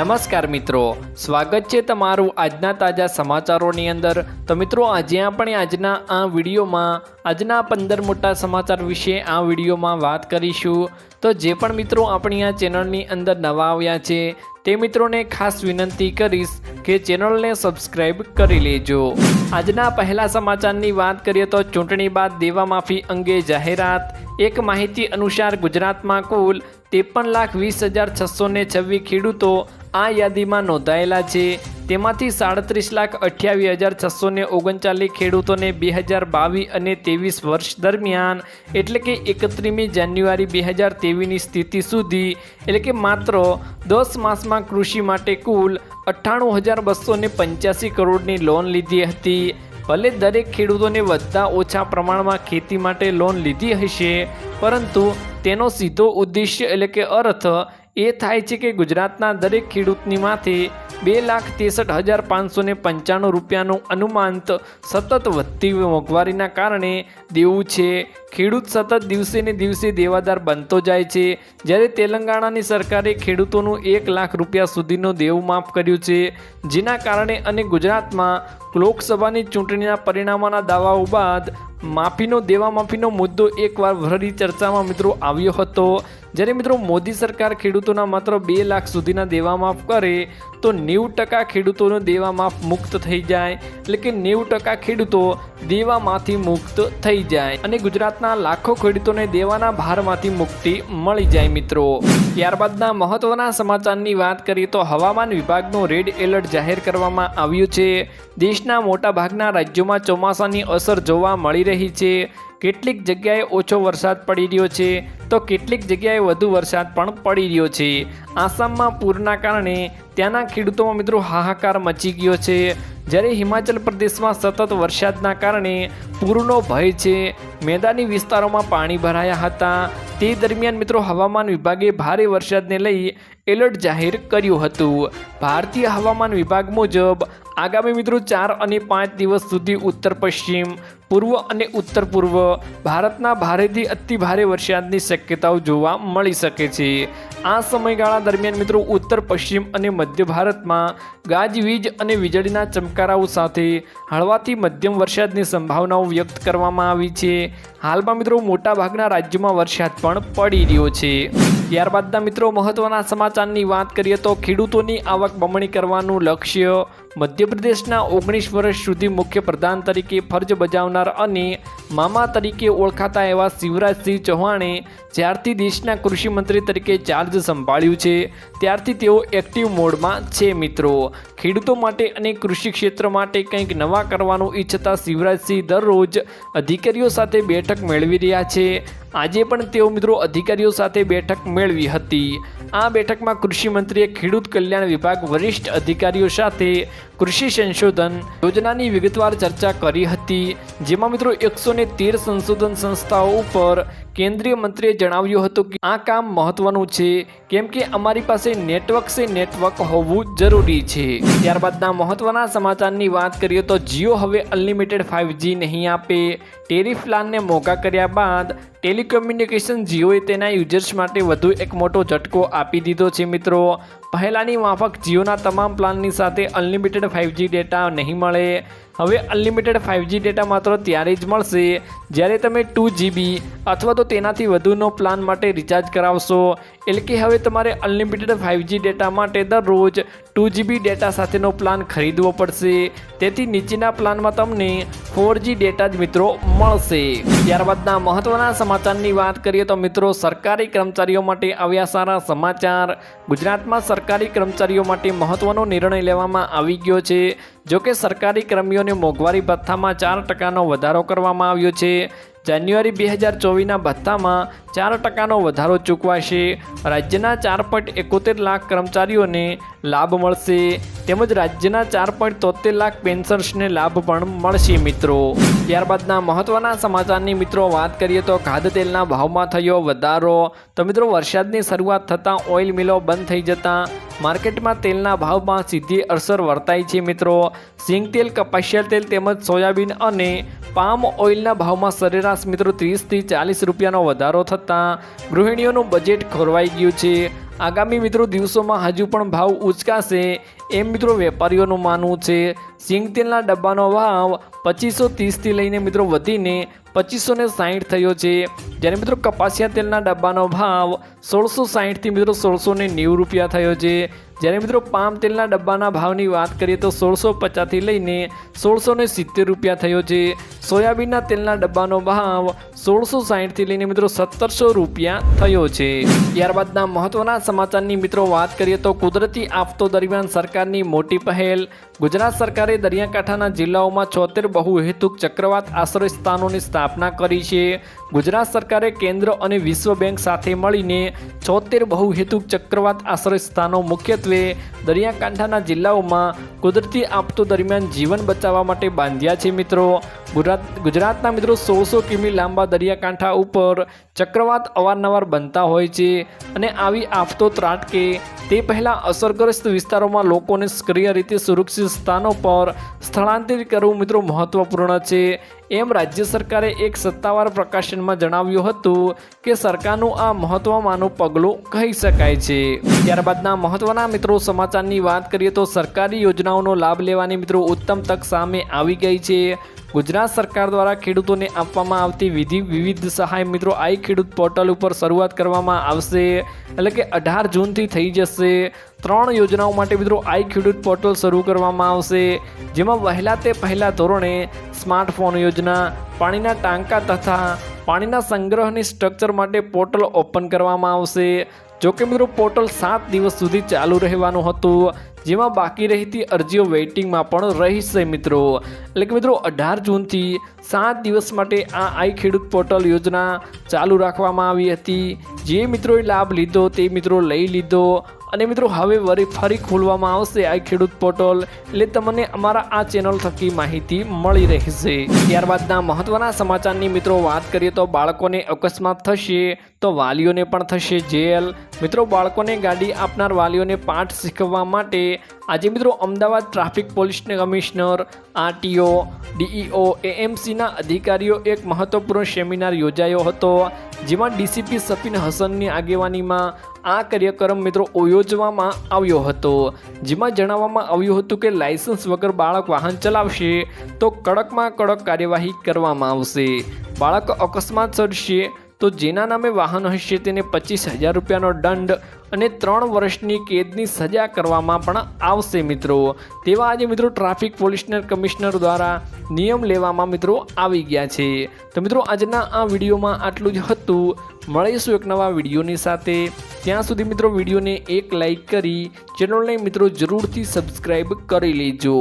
નમસ્કાર મિત્રો, સ્વાગત છે તમારું આજના તાજા સમાચારોની અંદર. તો મિત્રો, આજે આપણે આજના આ વિડીયોમાં, આજના પંદર મોટા સમાચાર વિશે આ વિડીયોમાં વાત કરીશું. તો જે પણ મિત્રો આપણી આ ચેનલની અંદર નવા આવ્યા છે, તે મિત્રોને ખાસ વિનંતી કરીશ કે ચેનલને સબસ્ક્રાઈબ કરી લેજો. આજના પહેલા સમાચારની વાત કરીએ તો ચૂંટણી બાદ દેવા માફી અંગે જાહેરાત. એક માહિતી અનુસાર ગુજરાતમાં કુલ ત્રેપન લાખ વીસ હજાર છસો ને છવ્વીસ ખેડૂતો આ યાદીમાં નોંધાયેલા છે, તેમાંથી સાડત્રીસ લાખ અઠ્યાવીસ હજાર છસો ને ઓગણચાલીસ ખેડૂતોને બે હજાર બાવીસ અને ત્રેવીસ વર્ષ દરમિયાન, એટલે કે એકત્રીમી જાન્યુઆરી બે હજાર ત્રેવીસની સ્થિતિ સુધી, એટલે કે માત્ર દસ માસમાં કૃષિ માટે કુલ અઠ્ઠાણું હજાર બસો ને પંચ્યાસી કરોડની લોન લીધી હતી. ભલે દરેક ખેડૂતોને વધતા ઓછા પ્રમાણમાં ખેતી માટે લોન લીધી હશે, પરંતુ તેનો સીધો ઉદ્દેશ્ય, એટલે કે અર્થ એ થાય છે કે ગુજરાતના દરેક ખેડૂતની માથે બે લાખ ત્રેસઠ હજાર પાંચસો ને પંચાણું રૂપિયાનું અનુમાનત સતત વધતી મોંઘવારીના કારણે દેવું છે. ખેડૂત સતત દિવસે ને દિવસે દેવાદાર બનતો જાય છે. જ્યારે તેલંગાણાની સરકારે ખેડૂતોનું એક લાખ રૂપિયા સુધીનું દેવું માફ કર્યું છે, જેના કારણે અને ગુજરાતમાં લોકસભાની ચૂંટણીના પરિણામોના દાવાઓ બાદ માફીનો, દેવા માફીનો મુદ્દો એકવાર ફરી ચર્ચામાં મિત્રો આવ્યો હતો. જ્યારે મિત્રો મોદી સરકાર ખેડૂતોના માત્ર બે લાખ સુધીના દેવા માફ કરે, તો નેવું ટકા ખેડૂતોનો દેવા માફ મુક્ત થઈ જાય. એટલે કે નેવું ટકા ખેડૂતો દેવામાંથી મુક્ત થઈ જાય. અને ગુજરાતના લાખો ખેડૂતોને દેવાના ભારમાંથી મુક્તિ મળી જાય મિત્રો. ત્યારબાદના મહત્વના સમાચારની વાત કરીએ તો હવામાન વિભાગનું રેડ એલર્ટ જાહેર કરવામાં આવ્યું છે. દેશના મોટાભાગના રાજ્યોમાં ચોમાસાની અસર જોવા મળી રહી છે. કેટલીક જગ્યાએ ઓછો વરસાદ પડી રહ્યો છે, તો કેટલીક જગ્યાએ વધુ વરસાદ પણ પડી રહ્યો છે. આસામમાં પૂરના કારણે ત્યાંના ખેડૂતોમાં મિત્રો હાહાકાર મચી ગયો છે. જ્યારે હિમાચલ પ્રદેશમાં સતત વરસાદના કારણે પૂરનો ભય છે, મેદાની વિસ્તારોમાં પાણી ભરાયા હતા. તે દરમિયાન મિત્રો હવામાન વિભાગે ભારે વરસાદને લઈ એલર્ટ જાહેર કર્યું હતું. ભારતીય હવામાન વિભાગ મુજબ, આગામી મિત્રો ચાર અને પાંચ દિવસ સુધી ઉત્તર પશ્ચિમ પૂર્વ અને ઉત્તર પૂર્વ ભારતના ભારેથી અતિ ભારે વરસાદની શક્યતાઓ જોવા મળી શકે છે. આ સમયગાળા દરમિયાન મિત્રો ઉત્તર, પશ્ચિમ અને મધ્ય ભારતમાં ગાજવીજ અને વીજળીના ચમકારાઓ સાથે હળવાથી મધ્યમ વરસાદની સંભાવનાઓ વ્યક્ત કરવામાં આવી છે. હાલમાં મિત્રો મોટાભાગના રાજ્યોમાં વરસાદ પણ પડી રહ્યો છે. ત્યારબાદના મિત્રો મહત્વના સમાચારની વાત કરીએ તો ખેડૂતોની આવક બમણી કરવાનું લક્ષ્ય મધ્યપ્રદેશના ઓગણીસ વર્ષ સુધી મુખ્ય પ્રધાન તરીકે ફરજ બજાવનાર અને મામા તરીકે ઓળખાતા એવા શિવરાજસિંહ ચૌહાણે જ્યારથી દેશના કૃષિમંત્રી તરીકે ચાર્જ સંભાળ્યું છે, ત્યારથી તેઓ એક્ટિવ મોડમાં છે મિત્રો. ખેડૂતો માટે અને કૃષિ ક્ષેત્ર માટે કંઈક નવા કરવાનું ઈચ્છતા શિવરાજસિંહ દરરોજ અધિકારીઓ સાથે બેઠક મેળવી રહ્યા છે. આજે પણ તેઓ મિત્રો અધિકારીઓ સાથે બેઠક મેળવી હતી. આ બેઠકમાં કૃષિમંત્રીએ ખેડૂત કલ્યાણ વિભાગ વરિષ્ઠ અધિકારીઓ સાથે કૃષિ સંશોધન યોજનાની વિગતવાર ચર્ચા કરી હતી. જેમાં મિત્રો એકસો ને તેર સંશોધન સંસ્થાઓ ઉપર કેન્દ્રીય મંત્રીએ જણાવ્યું હતું કે આ કામ મહત્વનું છે, કેમ કે અમારી પાસે નેટવર્ક છે નેટવર્ક હોવું જરૂરી છે. ત્યારબાદના મહત્વના સમાચારની વાત કરીએ તો જીઓ હવે અનલિમિટેડ ફાઇવજી નહીં આપે. ટેરિફ પ્લાનને મોંઘા કર્યા બાદ ટેલિકમ્યુનિકેશન જીઓએ તેના યુઝર્સ માટે વધુ એક મોટો ઝટકો આપી દીધો છે મિત્રો. પહેલાંની માફક જીઓના તમામ પ્લાનની સાથે અનલિમિટેડ ફાઇવજી ડેટા નહીં મળે. હવે અનલિમિટેડ ફાઇવજી ડેટા માત્ર ત્યારે જ મળશે જ્યારે તમે ટુ જીબી અથવા તો તેનાથી વધુનો પ્લાન માટે રિચાર્જ કરાવશો. એટલે કે હવે તમારે અનલિમિટેડ ફાઇવજી ડેટા માટે દરરોજ ટુ જીબી ડેટા સાથેનો પ્લાન ખરીદવો પડશે. તેથી નીચેના પ્લાનમાં તમને ફોરજી ડેટા જ મિત્રો મળશે. ત્યારબાદના મહત્વના સમાચારની વાત કરીએ તો મિત્રો સરકારી કર્મચારીઓ માટે આવ્યા સારા સમાચાર. ગુજરાતમાં સરકારી કર્મચારીઓ માટે મહત્વનો નિર્ણય લેવામાં આવી ગયો છે. જોકે સરકારી કર્મીઓને મોંઘવારી ભથ્થામાં ચાર ટકાનો વધારો કરવામાં આવ્યો છે. જાન્યુઆરી બે હજાર ચોવીસના ભથ્થામાં ચાર ટકાનો વધારો ચૂકવાશે. રાજ્યના ચાર પોઈન્ટ એકોતેર લાખ કર્મચારીઓને લાભ મળશે. તેમજ રાજ્યના ચાર પોઈન્ટ તોતેર લાખ પેન્શન્સને લાભ પણ મળશે મિત્રો. ત્યારબાદના મહત્વના સમાચારની મિત્રો વાત કરીએ તો ખાદ્યતેલના ભાવમાં થયો વધારો. તો મિત્રો, વરસાદની શરૂઆત થતાં ઓઇલ મિલો બંધ થઈ જતાં માર્કેટમાં તેલના ભાવમાં સીધી અસર વર્તાય છે મિત્રો. સિંગ તેલ, કપાસિયા તેલ તેમજ સોયાબીન અને પામ ઓઇલના ભાવમાં સરેરાશ મિત્રો ત્રીસથી ચાલીસ રૂપિયાનો વધારો થતાં ગૃહિણીઓનું બજેટ ખોરવાઈ ગયું છે. આગામી મિત્રો દિવસોમાં હજુ પણ ભાવ ઉચકાશે એમ મિત્રો વેપારીઓનું માનવું છે. સિંગ તેલના ડબ્બાનો ભાવ પચીસો ત્રીસથી લઈને મિત્રો વધીને પચીસો ને સાહીઠ થયો છે. જ્યારે મિત્રો કપાસિયા તેલના ડબ્બાનો ભાવ સોળસો સાહીઠથી મિત્રો સોળસો ને નેવું રૂપિયા થયો છે. જ્યારે મિત્રો પામ તેલના ડબ્બાના ભાવની વાત કરીએ તો સોળસો પચાસથી લઈને સોળસો ને સિત્તેર રૂપિયા થયો છે. સોયાબીનના તેલના ડબ્બાનો ભાવ સોળસો સાહીઠથી લઈને મિત્રો સત્તરસો રૂપિયા થયો છે. ત્યારબાદના મહત્વના સમાચારની મિત્રો વાત કરીએ તો કુદરતી આફતો દરમિયાન સરકારની મોટી પહેલ. ગુજરાત સરકારે દરિયાકાંઠાના જિલ્લાઓમાં છોતેર બહુહેતુક ચક્રવાત આશ્રય સ્થાનોની સ્થાપના કરી છે. ગુજરાત સરકારે કેન્દ્ર અને વિશ્વ બેંક સાથે મળીને છોતેર બહુહેતુક ચક્રવાત આશ્રય સ્થાનો મુખ્યત્વે દરિયાકાંઠાના જિલ્લાઓમાં કુદરતી આપતો દરમિયાન જીવન બચાવવા માટે બાંધ્યા છે મિત્રો. ગુજરાત, ગુજરાતના મિત્રો સોળસો કિમી લાંબા દરિયાકાંઠા ઉપર ચક્રવાત અવારનવાર બનતા હોય છે અને આવી આફતો ત્રાટકે તે પહેલાં અસરગ્રસ્ત વિસ્તારોમાં લોકોને સક્રિય રીતે સુરક્ષિત સ્થાનો પર સ્થળાંતરિત કરવું મિત્રો મહત્વપૂર્ણ છે. એમ રાજ્ય સરકારે એક સત્તાવાર પ્રકાશનમાં જણાવ્યું હતું કે સરકારનું આ મહત્વમાંનું પગલું કહી શકાય છે. ત્યારબાદના મહત્વના મિત્રો સમાચારની વાત કરીએ તો સરકારી યોજનાઓનો લાભ લેવાની મિત્રો ઉત્તમ તક સામે આવી ગઈ છે. ગુજરાત સરકાર દ્વારા ખેડૂતોને આપવામાં આવતી વિધિ, વિવિધ સહાય મિત્રો, આઈ ખેડૂત પોર્ટલ ઉપર શરૂઆત કરવામાં આવશે. એટલે કે અઢાર જૂનથી થઈ જશે. ત્રણ યોજનાઓ માટે મિત્રો આઈ ખેડૂત પોર્ટલ શરૂ કરવામાં આવશે. જેમાં વહેલા તે પહેલા ધોરણે સ્માર્ટફોન યોજના, પાણીના ટાંકા તથા પાણીના સંગ્રહની સ્ટ્રક્ચર માટે પોર્ટલ ઓપન કરવામાં આવશે. જોકે મિત્રો, પોર્ટલ સાત દિવસ સુધી ચાલુ રહેવાનું હતું. જેમાં બાકી રહેતી અરજીઓ વેઇટિંગમાં પણ રહેશે મિત્રો. એટલે કે મિત્રો, અઢાર જૂનથી સાત દિવસ માટે આ આઈ ખેડૂત પોર્ટલ યોજના ચાલુ રાખવામાં આવી હતી. જે મિત્રોએ લાભ લીધો તે મિત્રો લઈ લીધો. અને મિત્રો, હવે વરી ફરી ખોલવામાં આવશે આ ખેડૂત પોર્ટલ. એટલે તમને અમારા આ ચેનલ થકી માહિતી મળી રહેશે. ત્યારબાદના મહત્વના સમાચારની મિત્રો, વાત કરીએ તો બાળકોને અકસ્માત થશે તો વાલીઓને પણ થશે જેલ. મિત્રો, બાળકોને ગાડી આપનાર વાલીઓને પાઠ શીખવવા માટે આજે મિત્રો, Ahmedabad traffic police commissioner, RTO, DEO, એએમસીના અધિકારીઓ એક મહત્વપૂર્ણ સેમિનાર યોજાયો હતો. જેમાં ડીસીપી સફીન હસનની આગેવાનીમાં આ કાર્યક્રમ મિત્રો યોજવામાં આવ્યો હતો. જેમાં જણાવવામાં આવ્યું હતું કે લાયસન્સ વગર બાળક વાહન ચલાવશે તો કડકમાં કડક કાર્યવાહી કરવામાં આવશે. બાળક અકસ્માત સર્જશે તો જેના નામે વાહન હશે તેને પચીસ હજાર રૂપિયાનો દંડ અને ત્રણ વર્ષની કેદની સજા કરવામાં પણ આવશે મિત્રો. તેવા આજે મિત્રો ટ્રાફિક પોલીસના કમિશનર દ્વારા નિયમ લેવામાં મિત્રો આવી ગયા છે. તો મિત્રો આજના આ વિડીયોમાં આટલું જ હતું. મળીશું એક નવા વિડીયોની સાથે. ત્યાં સુધી મિત્રો વિડીયોને એક લાઈક કરી, ચેનલને મિત્રો જરૂરથી સબસ્ક્રાઈબ કરી લેજો.